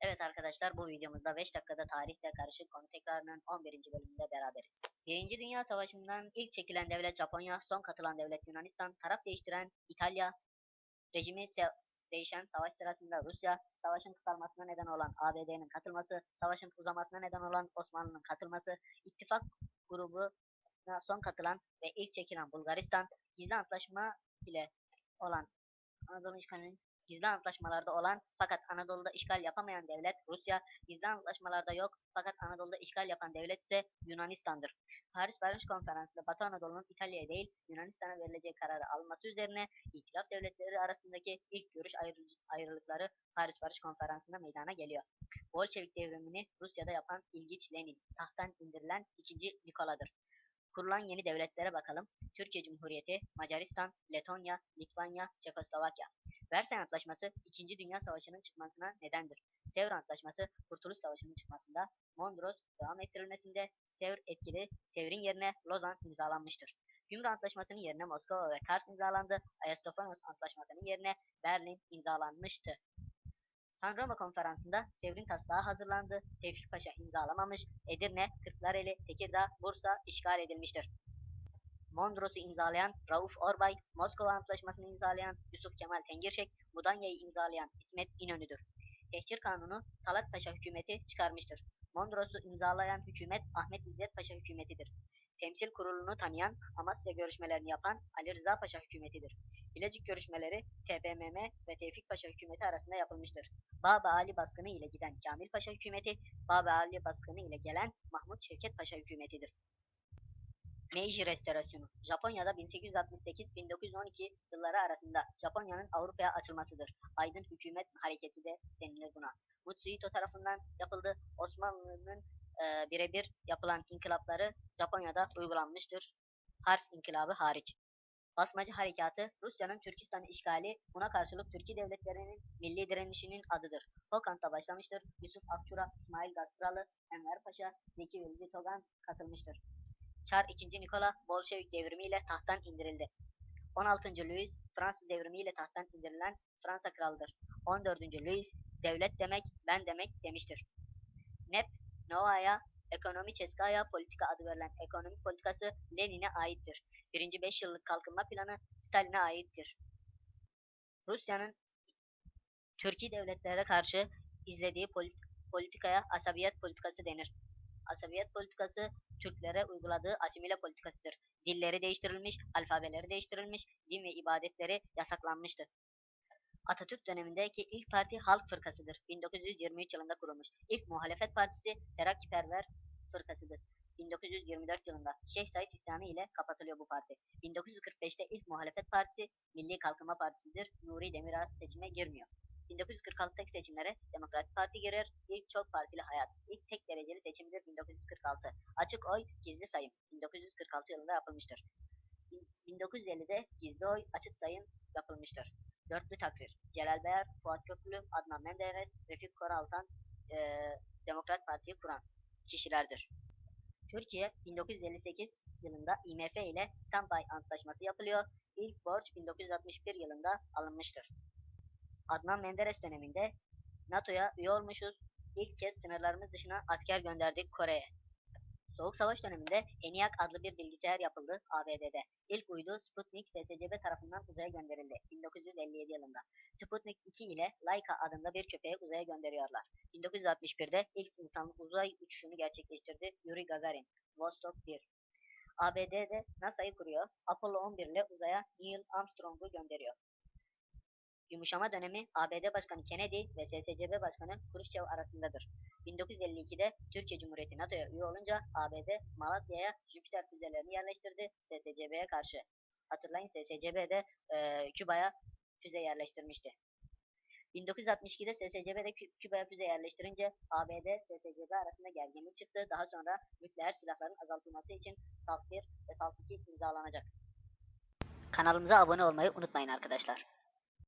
Evet arkadaşlar bu videomuzda 5 dakikada tarihte karışık konu tekrarının 11. bölümünde beraberiz. Birinci Dünya Savaşı'ndan ilk çekilen devlet Japonya, son katılan devlet Yunanistan, taraf değiştiren İtalya, rejimi değişen savaş sırasında Rusya, savaşın kısalmasına neden olan ABD'nin katılması, savaşın uzamasına neden olan Osmanlı'nın katılması, ittifak grubuna son katılan ve ilk çekilen Bulgaristan, gizli antlaşma ile olan Anadolu işgalinin gizli antlaşmalarda olan fakat Anadolu'da işgal yapamayan devlet Rusya, gizli antlaşmalarda yok fakat Anadolu'da işgal yapan devlet ise Yunanistan'dır. Paris Barış Konferansı'nda Batı Anadolu'nun İtalya'ya değil Yunanistan'a verileceği kararı alınması üzerine İtilaf devletleri arasındaki ilk görüş ayrı- ayrılıkları Paris Barış Konferansı'nda meydana geliyor. Bolşevik devrimini Rusya'da yapan İlgiç Lenin, tahttan indirilen ikinci Nikola'dır. Kurulan yeni devletlere bakalım. Türkiye Cumhuriyeti, Macaristan, Letonya, Litvanya, Çekoslovakya. Versay Antlaşması 2. Dünya Savaşı'nın çıkmasına nedendir. Sevr Antlaşması Kurtuluş Savaşı'nın çıkmasında, Mondros devam ettirilmesinde Sevr etkili, Sevr'in yerine Lozan imzalanmıştır. Gümrük Antlaşması'nın yerine Moskova ve Kars imzalandı. Ayastofanos Antlaşması'nın yerine Berlin imzalanmıştı. San Roma Konferansı'nda Sevr'in taslağı hazırlandı. Tevfik Paşa imzalamamış. Edirne, Kırklareli, Tekirdağ, Bursa işgal edilmiştir. Mondros'u imzalayan Rauf Orbay, Moskova Antlaşması'nı imzalayan Yusuf Kemal Tengirşek, Mudanya'yı imzalayan İsmet İnönü'dür. Tehcir Kanunu Talat Paşa hükümeti çıkarmıştır. Mondros'u imzalayan hükümet Ahmet İzzet Paşa hükümetidir. Temsil kurulunu tanıyan Amasya görüşmelerini yapan Ali Rıza Paşa hükümetidir. Bilecik görüşmeleri TBMM ve Tevfik Paşa hükümeti arasında yapılmıştır. Baba Ali baskını ile giden Kamil Paşa hükümeti, Baba Ali baskını ile gelen Mahmut Şevket Paşa hükümetidir. Meiji Restorasyonu Japonya'da 1868-1912 yılları arasında Japonya'nın Avrupa'ya açılmasıdır. Aydın hükümet hareketi de denilir buna. Mutsuhito tarafından yapıldı. Osmanlı'nın eee, birebir yapılan inkılapları Japonya'da uygulanmıştır. Harf inkılabı hariç. Basmacı harekatı Rusya'nın Türkistan işgali buna karşılık Türkiye devletlerinin milli direnişinin adıdır. Hokan'da başlamıştır. Yusuf Akçura, İsmail Gaspıralı, Enver Paşa, Zeki Velizi Togan katılmıştır. Çar 2. Nikola Bolşevik devrimiyle tahttan indirildi. 16. Louis Fransız devrimiyle tahttan indirilen Fransa kralıdır. 14. Louis devlet demek ben demek demiştir. NEP Novaya Ekonomi Çeskaya Politika adı verilen ekonomi politikası Lenin'e aittir. Birinci 5 yıllık kalkınma planı Stalin'e aittir. Rusya'nın Türkiye devletlere karşı izlediği polit- politikaya asabiyet politikası denir. Asabiyet politikası Türklere uyguladığı asimile politikasıdır. Dilleri değiştirilmiş, alfabeleri değiştirilmiş, din ve ibadetleri yasaklanmıştı. Atatürk dönemindeki ilk parti Halk Fırkası'dır. 1923 yılında kurulmuş. İlk muhalefet partisi Terakkiperver Fırkası'dır. 1924 yılında Şeyh Said isyanı ile kapatılıyor bu parti. 1945'te ilk muhalefet partisi Milli Kalkınma Partisi'dir. Nuri Demirel seçime girmiyor. 1946'daki seçimlere Demokrat Parti girer. İlk çok partili hayat. İlk tek dereceli seçimdir 1946. Açık oy, gizli sayım 1946 yılında yapılmıştır. Bin- 1950'de gizli oy, açık sayım yapılmıştır. Dörtlü takrir. Celal Bayar, Fuat Köprülü, Adnan Menderes, Refik Koraltan eee, Demokrat Parti'yi kuran kişilerdir. Türkiye 1958 yılında IMF ile Standby Antlaşması yapılıyor. İlk borç 1961 yılında alınmıştır. Adnan Menderes döneminde NATO'ya üye olmuşuz. İlk kez sınırlarımız dışına asker gönderdik Kore'ye. Soğuk Savaş döneminde ENIAC adlı bir bilgisayar yapıldı ABD'de. İlk uydu Sputnik SSCB tarafından uzaya gönderildi 1957 yılında. Sputnik 2 ile Laika adında bir köpeği uzaya gönderiyorlar. 1961'de ilk insanlı uzay uçuşunu gerçekleştirdi Yuri Gagarin, Vostok 1. ABD'de NASA'yı kuruyor, Apollo 11 ile uzaya Neil Armstrong'u gönderiyor. Yumuşama dönemi ABD Başkanı Kennedy ve SSCB Başkanı Khrushchev arasındadır. 1952'de Türkiye Cumhuriyeti NATO'ya üye olunca ABD Malatya'ya Jüpiter füzelerini yerleştirdi SSCB'ye karşı. Hatırlayın SSCB de eee, Küba'ya füze yerleştirmişti. 1962'de SSCB de Kü- Küba'ya füze yerleştirince ABD SSCB arasında gerginlik çıktı. Daha sonra nükleer silahların azaltılması için SALT 1 ve SALT 2 imzalanacak. Kanalımıza abone olmayı unutmayın arkadaşlar.